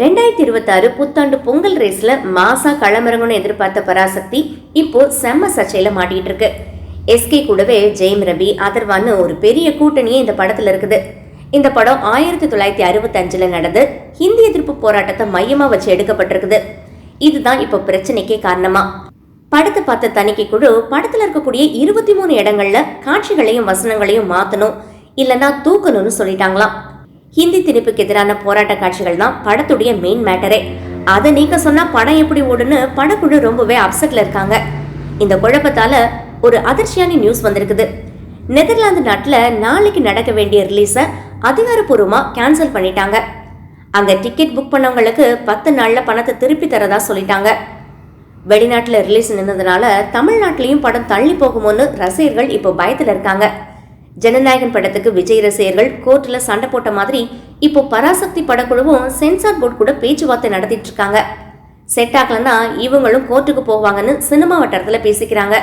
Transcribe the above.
ரெண்டாயிரத்தி இருபத்தாறு புத்தாண்டு பொங்கல் ரேஸ்ல மாசா களமிறங்கணும்னு எதிர்பார்த்த பராசக்தி இப்போ செம்ம சர்ச்சையில மாட்டிட்டு இருக்கு. எஸ்கே கூடவே ஜெயம் ரவி அதர்வான்னு ஒரு பெரிய கூட்டணியே இந்த படத்துல இருக்குது. இந்த படம் ஆயிரத்தி தொள்ளாயிரத்தி அறுபத்தி அஞ்சுல நடந்து ஹிந்தி எதிர்ப்பு போராட்டத்தை மையமா வச்சு எடுக்கப்பட்டிருக்குது. இதுதான் இப்போ பிரச்சனைக்கே காரணமா. படத்தை பார்த்த தணிக்கை குழு படத்துல இருக்கக்கூடிய இருபத்தி மூணு இடங்கள்ல காட்சிகளையும் வசனங்களையும் மாத்தணும் இல்லைன்னா தூக்கணும்னு சொல்லிட்டாங்களாம். ஹிந்தி திணிப்புக்கு எதிரான போராட்ட காட்சிகள் தான் படத்துடைய மெயின் மேட்டரே அதை நீக்க சொன்னா படம் எப்படி ஓடுன்னு படக்குழு ரொம்பவே அப்செட்ல இருக்காங்க. இந்த குழப்பத்தால ஒரு அதிர்ச்சியான நியூஸ் வந்திருக்குது. நெதர்லாந்து நாட்டில் நாளைக்கு நடக்க வேண்டிய ரிலீஸை அதிகாரப்பூர்வமாக கேன்சல் பண்ணிட்டாங்க. அங்கே டிக்கெட் புக் பண்ணவங்களுக்கு பத்து நாளில் பணத்தை திருப்பி தரதா சொல்லிட்டாங்க. வெளிநாட்டில் ரிலீஸ் நின்றதுனால தமிழ்நாட்டிலையும் படம் தள்ளி போகுமோன்னு ரசிகர்கள் இப்போ பயத்தில் இருக்காங்க. ஜனநாயகன் படத்துக்கு விஜய் ரசிகர்கள் கோர்ட்ல சண்டை போட்ட மாதிரி இப்போ பராசக்தி படக்குழுவும் சென்சார் போர்டு கூட பேச்சுவார்த்தை நடத்திட்டு இருக்காங்க. செட் ஆகலன்னா இவங்களும் கோர்ட்டுக்கு போவாங்கன்னு சினிமா வட்டாரத்தில் பேசிக்கிறாங்க.